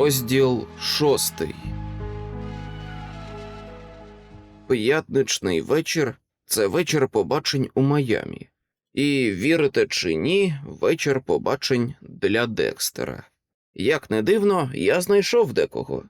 Розділ шостий. П'ятничний вечір це вечір побачень у Майамі. І вірите чи ні, вечір побачень для Декстера. Як не дивно, я знайшов декого.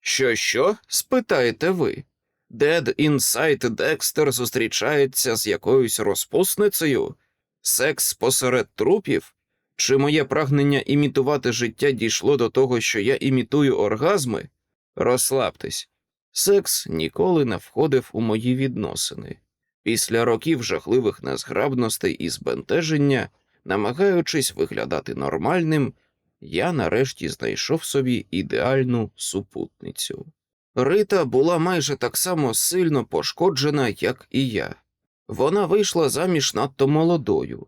Що, що? спитаєте ви. Дед Інсайт Декстер зустрічається з якоюсь розпусницею? Секс посеред трупів? Чи моє прагнення імітувати життя дійшло до того, що я імітую оргазми? Розслабтесь. Секс ніколи не входив у мої відносини. Після років жахливих незграбностей і збентеження, намагаючись виглядати нормальним, я нарешті знайшов собі ідеальну супутницю. Рита була майже так само сильно пошкоджена, як і я. Вона вийшла заміж надто молодою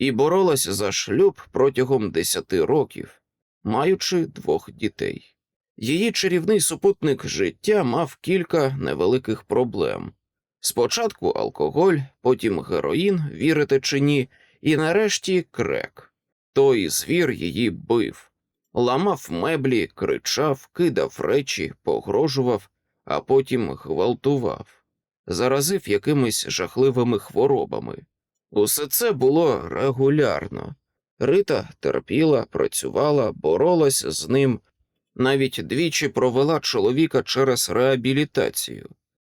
і боролась за шлюб протягом десяти років, маючи двох дітей. Її чарівний супутник життя мав кілька невеликих проблем. Спочатку алкоголь, потім героїн, вірите чи ні, і нарешті крек. Той звір її бив, ламав меблі, кричав, кидав речі, погрожував, а потім гвалтував, заразив якимись жахливими хворобами. Усе це було регулярно. Рита терпіла, працювала, боролась з ним, навіть двічі провела чоловіка через реабілітацію.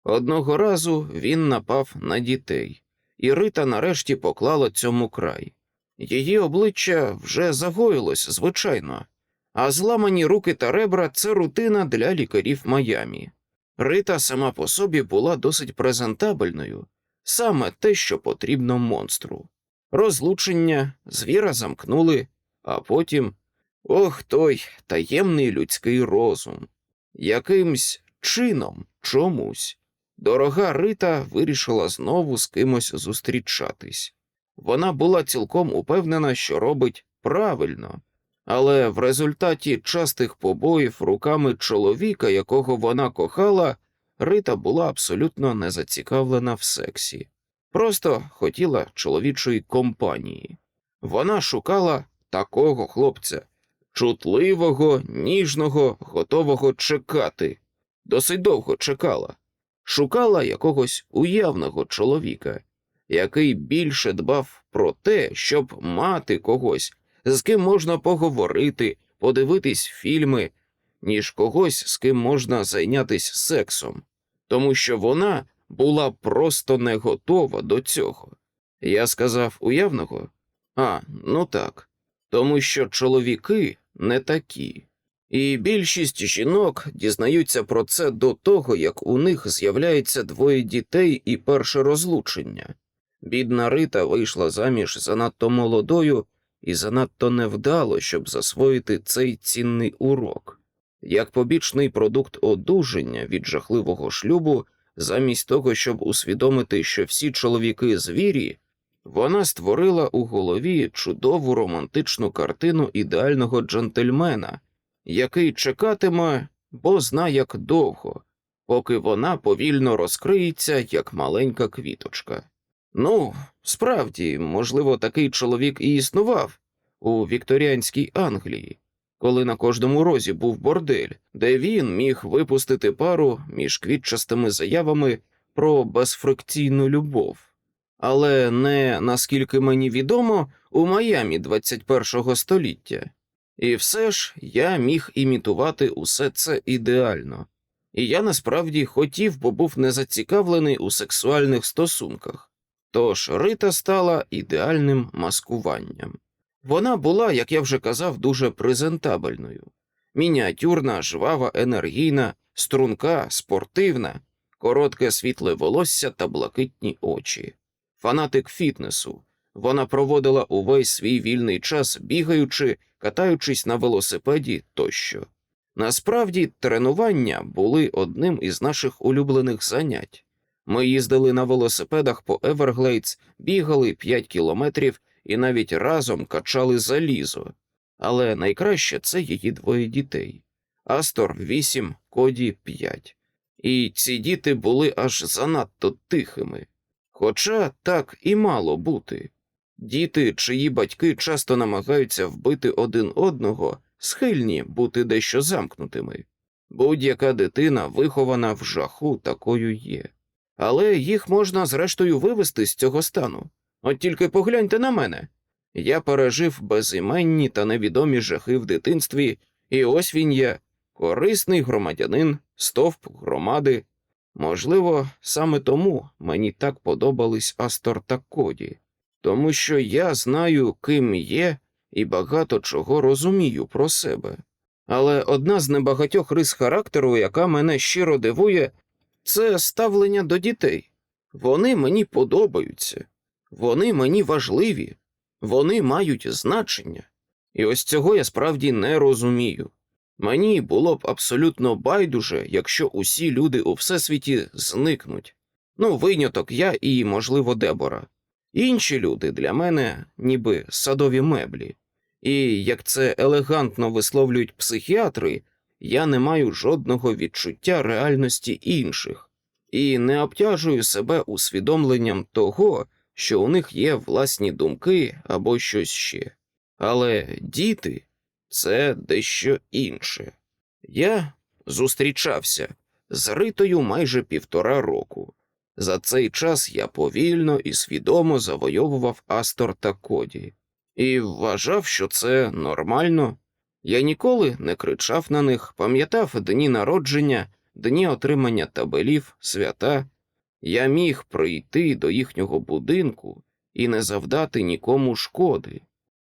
Одного разу він напав на дітей, і Рита нарешті поклала цьому край. Її обличчя вже загоїлось, звичайно, а зламані руки та ребра це рутина для лікарів Майамі. Рита сама по собі була досить презентабельною, саме те, що потрібно монстру. Розлучення, звіра замкнули, а потім ох той таємний людський розум. Якимсь чином, чомусь, дорога Рита вирішила знову з кимось зустрічатись. Вона була цілком упевнена, що робить правильно, але в результаті частих побоїв руками чоловіка, якого вона кохала, Рита була абсолютно не зацікавлена в сексі, просто хотіла чоловічої компанії. Вона шукала такого хлопця, чутливого, ніжного, готового чекати. Досить довго чекала, шукала якогось уявного чоловіка, який більше дбав про те, щоб мати когось, з ким можна поговорити, подивитись фільми, ніж когось, з ким можна зайнятися сексом, тому що вона була просто не готова до цього. Я сказав уявного? А, ну так, тому що чоловіки не такі. І більшість жінок дізнаються про це до того, як у них з'являється двоє дітей і перше розлучення. Бідна Рита вийшла заміж занадто молодою і занадто невдало, щоб засвоїти цей цінний урок. Як побічний продукт одужання від жахливого шлюбу, замість того, щоб усвідомити, що всі чоловіки звірі, вона створила у голові чудову романтичну картину ідеального джентльмена, який чекатиме, бо зна як довго, поки вона повільно розкриється, як маленька квіточка. Ну, справді, можливо, такий чоловік і існував у вікторіанській Англії, коли на кожному розі був бордель, де він міг випустити пару між квітчастими заявами про безфрикційну любов. Але не наскільки мені відомо у Майамі 21-го століття. І все ж я міг імітувати усе це ідеально, і я насправді хотів, бо був не зацікавлений у сексуальних стосунках. Тож Рита стала ідеальним маскуванням. Вона була, як я вже казав, дуже презентабельною, мініатюрна, жвава, енергійна, струнка, спортивна, коротке світле волосся та блакитні очі. Фанатик фітнесу. Вона проводила увесь свій вільний час, бігаючи, катаючись на велосипеді тощо. Насправді, тренування були одним із наших улюблених занять. Ми їздили на велосипедах по Еверглейдс, бігали 5 кілометрів і навіть разом качали залізо. Але найкраще це її двоє дітей Астор 8, Коді 5. І ці діти були аж занадто тихими. Хоча так і мало бути. Діти, чиї батьки часто намагаються вбити один одного, схильні бути дещо замкнутими. Будь-яка дитина вихована в жаху такою є. Але їх можна зрештою вивести з цього стану. От тільки погляньте на мене. Я пережив безіменні та невідомі жахи в дитинстві, і ось він я, корисний громадянин, стовп громади. Можливо, саме тому мені так подобались Астор та Коді, тому що я знаю, ким є, і багато чого розумію про себе. Але одна з небагатьох рис характеру, яка мене щиро дивує, це ставлення до дітей. Вони мені подобаються, вони мені важливі, вони мають значення. І ось цього я справді не розумію. Мені було б абсолютно байдуже, якщо усі люди у всесвіті зникнуть. Ну, виняток я і, можливо, Дебора. Інші люди для мене ніби садові меблі. І як це елегантно висловлюють психіатри, я не маю жодного відчуття реальності інших і не обтяжую себе усвідомленням того, що у них є власні думки або щось ще. Але діти це дещо інше. Я зустрічався з Ритою майже півтора року. За цей час я повільно і свідомо завойовував Астор та Коді і вважав, що це нормально. Я ніколи не кричав на них, пам'ятав дні народження, дні отримання табелів, свята. Я міг прийти до їхнього будинку і не завдати нікому шкоди.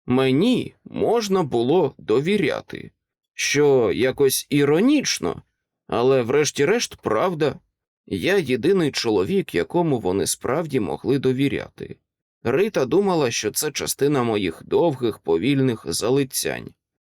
Мені можна було довіряти, що якось іронічно, але врешті-решт правда, я єдиний чоловік, якому вони справді могли довіряти. Рита думала, що це частина моїх довгих, повільних залицянь.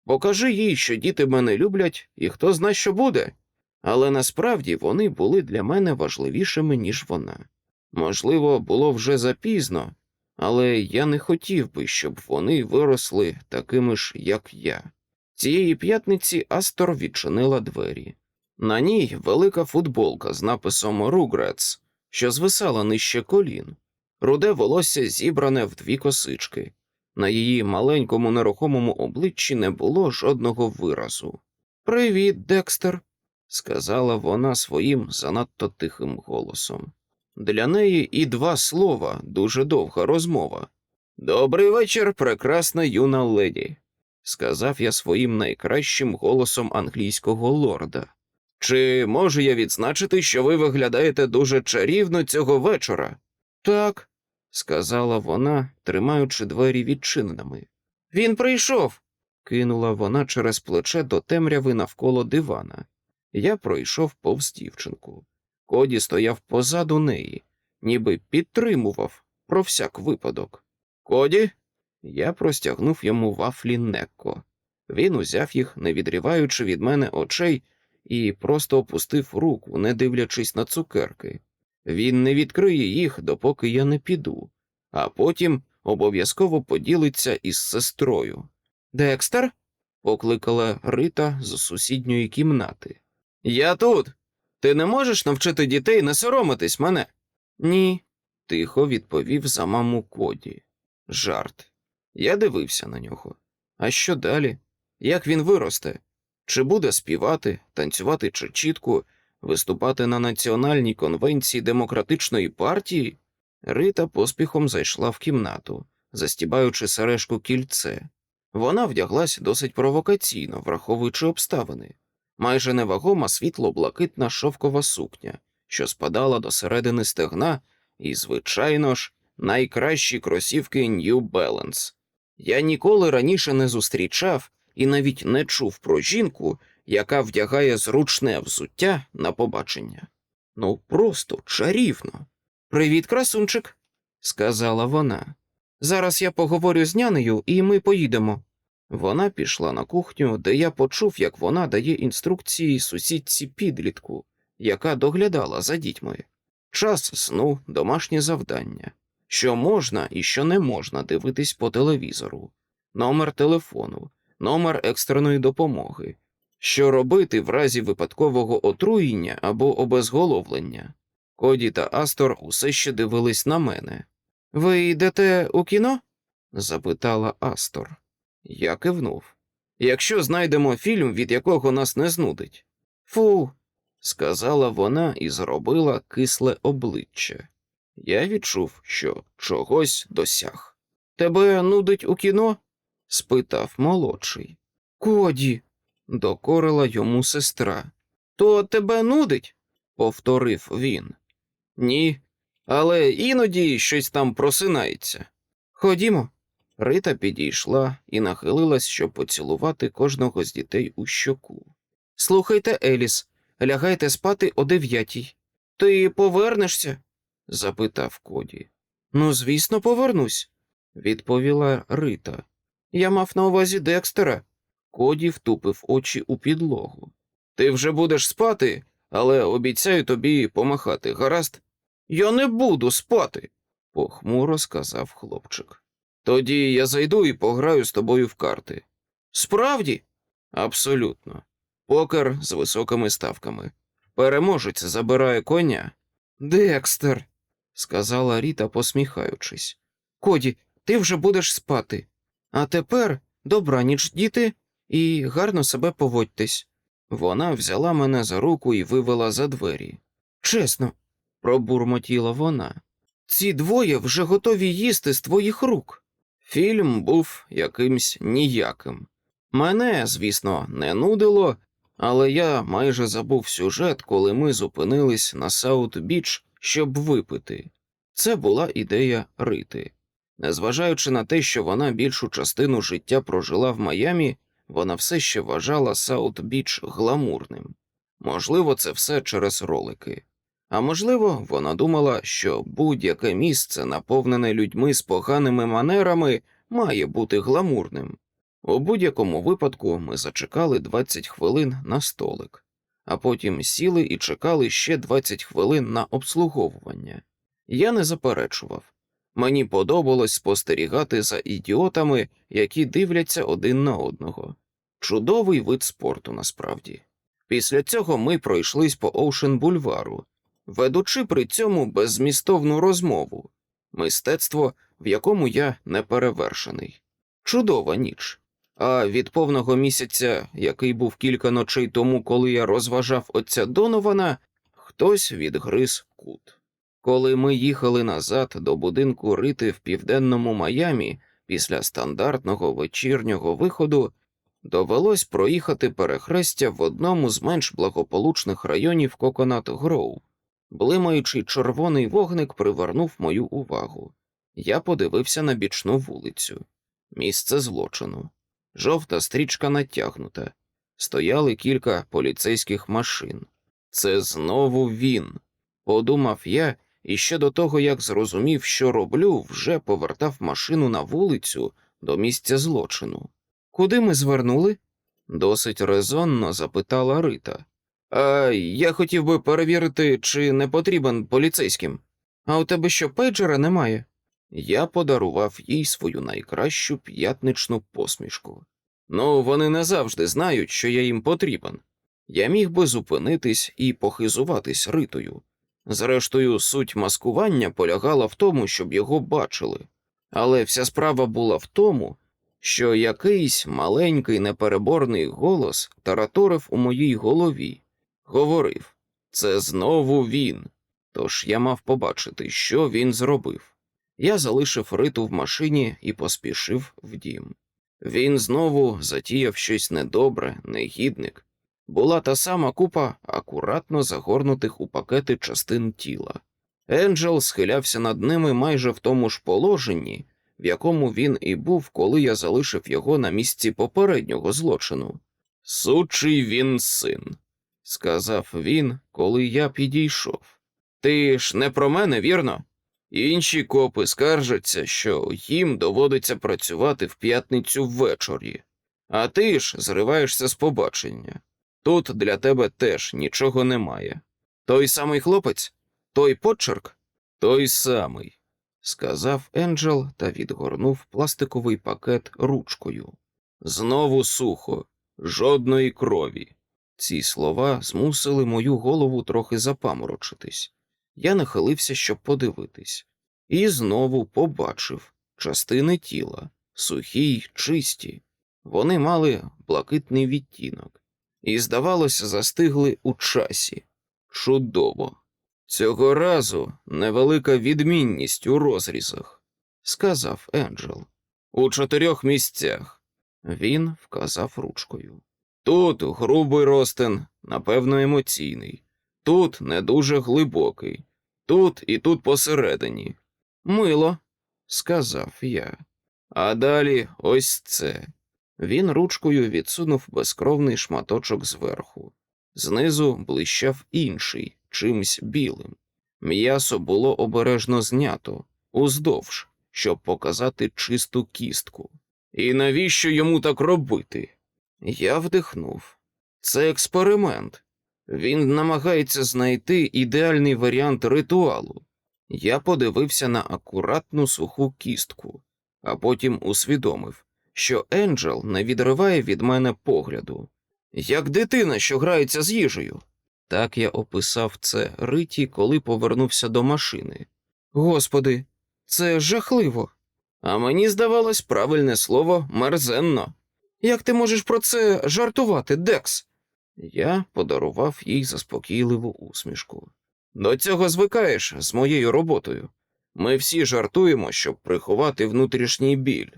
Покажи їй, що діти мене люблять, і хто зна, що буде. Але насправді вони були для мене важливішими, ніж вона. Можливо, було вже запізно, але я не хотів би, щоб вони виросли такими ж, як я. Цієї п'ятниці Астор відчинила двері. На ній велика футболка з написом Ругрец, що звисала нижче колін, руде волосся зібране в дві косички. На її маленькому нерухомому обличчі не було жодного виразу. Привіт, Декстер, сказала вона своїм занадто тихим голосом. Для неї і два слова дуже довга розмова. Добрий вечір, прекрасна юна леді, сказав я своїм найкращим голосом англійського лорда. Чи можу я відзначити, що ви виглядаєте дуже чарівно цього вечора? Так, сказала вона, тримаючи двері відчиненими. Він прийшов. кинула вона через плече до темряви навколо дивана. Я пройшов повз дівчинку. Коді стояв позаду неї, ніби підтримував про всяк випадок. Коді? Я простягнув йому вафлі Некко. Він узяв їх, не відриваючи від мене очей, і просто опустив руку, не дивлячись на цукерки. Він не відкриє їх, допоки я не піду, а потім обов'язково поділиться із сестрою. Декстер? покликала Рита з сусідньої кімнати. Я тут. Ти не можеш навчити дітей не соромитись мене? Ні, тихо відповів за маму Коді. Жарт. Я дивився на нього. А що далі? Як він виросте? Чи буде співати, танцювати чи чітку, виступати на національній конвенції демократичної партії? Рита поспіхом зайшла в кімнату, застібаючи сережку кільце. Вона вдяглась досить провокаційно, враховуючи обставини майже невагома світло-блакитна шовкова сукня, що спадала до середини стегна, і, звичайно ж, найкращі кросівки New Balance. Я ніколи раніше не зустрічав і навіть не чув про жінку, яка вдягає зручне взуття на побачення. Ну, просто чарівно. Привіт, красунчик, сказала вона. Зараз я поговорю з нянею, і ми поїдемо. Вона пішла на кухню, де я почув, як вона дає інструкції сусідці підлітку, яка доглядала за дітьми. Час сну, домашнє завдання, що можна і що не можна дивитись по телевізору, номер телефону, номер екстреної допомоги, що робити в разі випадкового отруєння або обезголовлення. Коді та Астор усе ще дивились на мене. Ви йдете у кіно? запитала Астор. Я кивнув. Якщо знайдемо фільм, від якого нас не знудить. Фу, сказала вона і зробила кисле обличчя. Я відчув, що чогось досяг. Тебе нудить у кіно? спитав молодший. Коді, докорила йому сестра. То тебе нудить? повторив він. Ні, але іноді щось там просинається. Ходімо. Рита підійшла і нахилилась, щоб поцілувати кожного з дітей у щоку. Слухайте, Еліс, лягайте спати о дев'ятій. Ти повернешся? запитав Коді. Ну, звісно, повернусь, відповіла Рита. Я мав на увазі Декстера. Коді втупив очі у підлогу. Ти вже будеш спати, але обіцяю тобі помахати, гаразд? Я не буду спати, похмуро сказав хлопчик. Тоді я зайду і пограю з тобою в карти. Справді? Абсолютно. Покер з високими ставками. Переможець забирає коня. Декстер, сказала Ріта, посміхаючись. Коді, ти вже будеш спати. А тепер добраніч, діти, і гарно себе поводьтесь. Вона взяла мене за руку і вивела за двері. Чесно, пробурмотіла вона. Ці двоє вже готові їсти з твоїх рук. Фільм був якимсь ніяким. Мене, звісно, не нудило, але я майже забув сюжет, коли ми зупинились на Саут-Біч, щоб випити. Це була ідея Рити. Незважаючи на те, що вона більшу частину життя прожила в Майамі, вона все ще вважала Саут-Біч гламурним. Можливо, це все через ролики. А можливо, вона думала, що будь-яке місце, наповнене людьми з поганими манерами, має бути гламурним. У будь-якому випадку ми зачекали 20 хвилин на столик, а потім сіли і чекали ще 20 хвилин на обслуговування. Я не заперечував. Мені подобалось спостерігати за ідіотами, які дивляться один на одного. Чудовий вид спорту насправді. Після цього ми пройшлись по Оушен бульвару, ведучи при цьому беззмістовну розмову, мистецтво, в якому я не перевершений. Чудова ніч. А від повного місяця, який був кілька ночей тому, коли я розважав отця Донована, хтось відгриз кут. Коли ми їхали назад до будинку Рити в південному Майамі після стандартного вечірнього виходу, довелось проїхати перехрестя в одному з менш благополучних районів Коконат Гроув. Блимаючий червоний вогник привернув мою увагу. Я подивився на бічну вулицю. Місце злочину. Жовта стрічка натягнута. Стояли кілька поліцейських машин. Це знову він. Подумав я, і ще до того, як зрозумів, що роблю, вже повертав машину на вулицю до місця злочину. Куди ми звернули? досить резонно запитала Рита. А я хотів би перевірити, чи не потрібен поліцейським. А у тебе що пейджера немає? Я подарував їй свою найкращу п'ятничну посмішку. Ну, вони не завжди знають, що я їм потрібен. Я міг би зупинитись і похизуватись ритою. Зрештою, суть маскування полягала в тому, щоб його бачили, але вся справа була в тому, що якийсь маленький непереборний голос тараторив у моїй голові, говорив це знову він. Тож я мав побачити, що він зробив. Я залишив риту в машині і поспішив в дім. Він знову затіяв щось недобре, негідник. Була та сама купа акуратно загорнутих у пакети частин тіла. Енджел схилявся над ними майже в тому ж положенні, в якому він і був, коли я залишив його на місці попереднього злочину. Сучий він син, сказав він, коли я підійшов. Ти ж не про мене, вірно? Інші копи скаржаться, що їм доводиться працювати в п'ятницю ввечері, а ти ж зриваєшся з побачення. Тут для тебе теж нічого немає. Той самий хлопець, той почерк, той самий, сказав Енджел та відгорнув пластиковий пакет ручкою. Знову сухо, жодної крові. Ці слова змусили мою голову трохи запаморочитись. Я нахилився, щоб подивитись, і знову побачив частини тіла, сухі й чисті, Вони мали блакитний відтінок і, здавалося, застигли у часі. Чудово. Цього разу невелика відмінність у розрізах, сказав Енджел. У чотирьох місцях. Він вказав ручкою. Тут грубий ростин, напевно, емоційний, тут не дуже глибокий, тут і тут посередині. Мило, сказав я. А далі ось це. Він ручкою відсунув безкровний шматочок зверху. Знизу блищав інший, чимсь білим. М'ясо було обережно знято, уздовж, щоб показати чисту кістку. І навіщо йому так робити? Я вдихнув. Це експеримент. Він намагається знайти ідеальний варіант ритуалу. Я подивився на акуратну суху кістку, а потім усвідомив, що Енджел не відриває від мене погляду, як дитина, що грається з їжею. Так я описав це Риті, коли повернувся до машини. Господи, це жахливо. А мені здавалось правильне слово мерзенно. Як ти можеш про це жартувати, Декс? Я подарував їй заспокійливу усмішку. До цього звикаєш з моєю роботою. Ми всі жартуємо, щоб приховати внутрішній біль.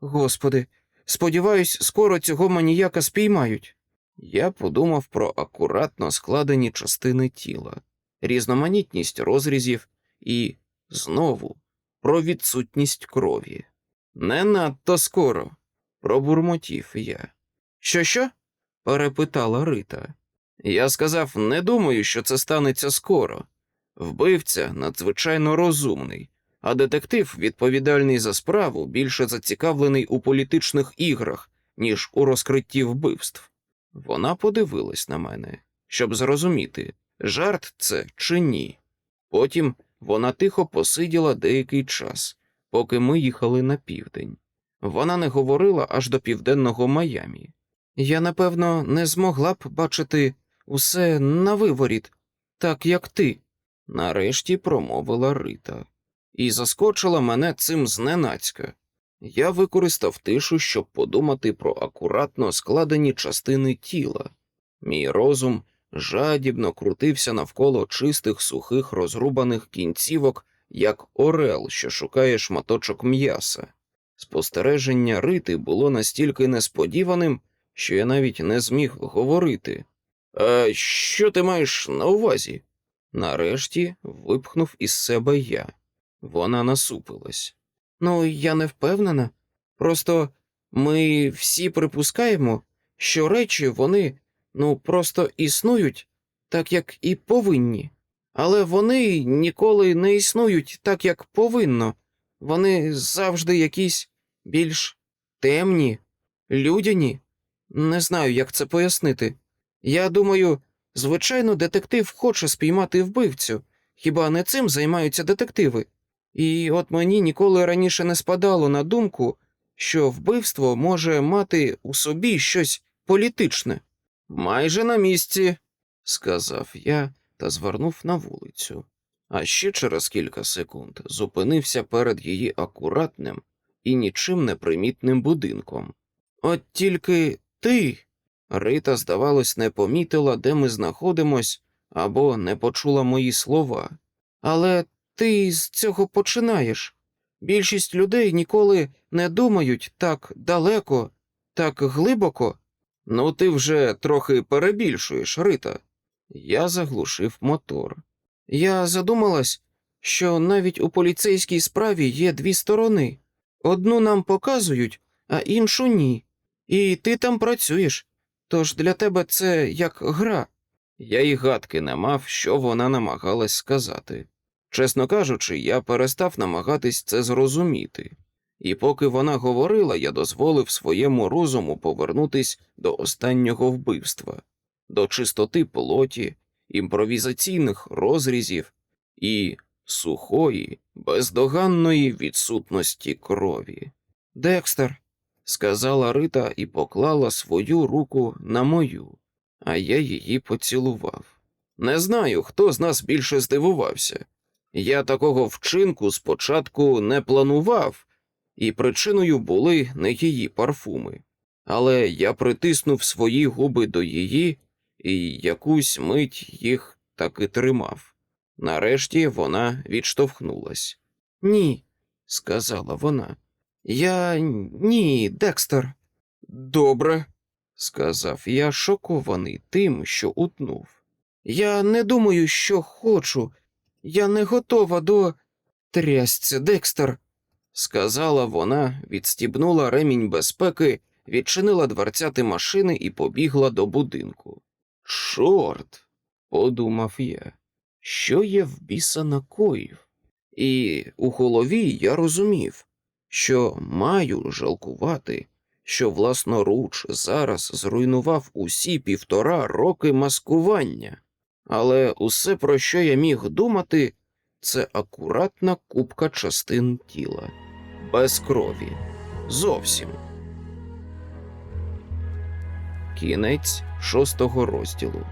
Господи, сподіваюсь, скоро цього маніяка спіймають. Я подумав про акуратно складені частини тіла, різноманітність розрізів і знову про відсутність крові. Не надто скоро, пробурмотів я. Що що? перепитала Рита. Я сказав, не думаю, що це станеться скоро. Вбивця надзвичайно розумний, а детектив, відповідальний за справу, більше зацікавлений у політичних іграх, ніж у розкритті вбивств. Вона подивилась на мене, щоб зрозуміти, жарт це чи ні. Потім вона тихо посиділа деякий час, поки ми їхали на південь. Вона не говорила аж до південного Майамі. Я, напевно, не змогла б бачити усе на виворіт, так як ти, нарешті промовила Рита, і заскочила мене цим зненацька. Я використав тишу, щоб подумати про акуратно складені частини тіла. Мій розум жадібно крутився навколо чистих сухих розрубаних кінцівок, як орел, що шукає шматочок м'яса. Спостереження рити було настільки несподіваним, що я навіть не зміг говорити. А що ти маєш на увазі? Нарешті випхнув із себе я. Вона насупилась. Ну, я не впевнена. Просто ми всі припускаємо, що речі вони ну просто існують так, як і повинні, але вони ніколи не існують так, як повинно. Вони завжди якісь більш темні, людяні. Не знаю, як це пояснити. Я думаю, звичайно, детектив хоче спіймати вбивцю, хіба не цим займаються детективи? І от мені ніколи раніше не спадало на думку, що вбивство може мати у собі щось політичне. Майже на місці, сказав я та звернув на вулицю. А ще через кілька секунд зупинився перед її акуратним і нічим не примітним будинком. От тільки ти. Рита, здавалось, не помітила, де ми знаходимось, або не почула мої слова. Але ти з цього починаєш. Більшість людей ніколи не думають так далеко, так глибоко. Ну, ти вже трохи перебільшуєш, Рита. Я заглушив мотор. Я задумалась, що навіть у поліцейській справі є дві сторони. Одну нам показують, а іншу ні. І ти там працюєш. Тож для тебе це як гра. Я й гадки не мав, що вона намагалась сказати. Чесно кажучи, я перестав намагатись це зрозуміти, і поки вона говорила, я дозволив своєму розуму повернутись до останнього вбивства, до чистоти плоті, імпровізаційних розрізів і сухої, бездоганної відсутності крові. Декстер, сказала Рита і поклала свою руку на мою, а я її поцілував. Не знаю, хто з нас більше здивувався. Я такого вчинку спочатку не планував, і причиною були не її парфуми. але я притиснув свої губи до її і якусь мить їх таки тримав. Нарешті вона відштовхнулась. Ні, сказала вона. Я ні, Декстер. Добре, сказав я, шокований тим, що утнув. Я не думаю, що хочу. Я не готова до. Трясця, Декстер, сказала вона, відстібнула ремінь безпеки, відчинила дверцяти машини і побігла до будинку. Чорт, подумав я, що я в біса накоїв? І у голові я розумів, що маю жалкувати, що власноруч зараз зруйнував усі півтора роки маскування. Але усе, про що я міг думати, це акуратна купка частин тіла, без крові. Зовсім. Кінець шостого розділу.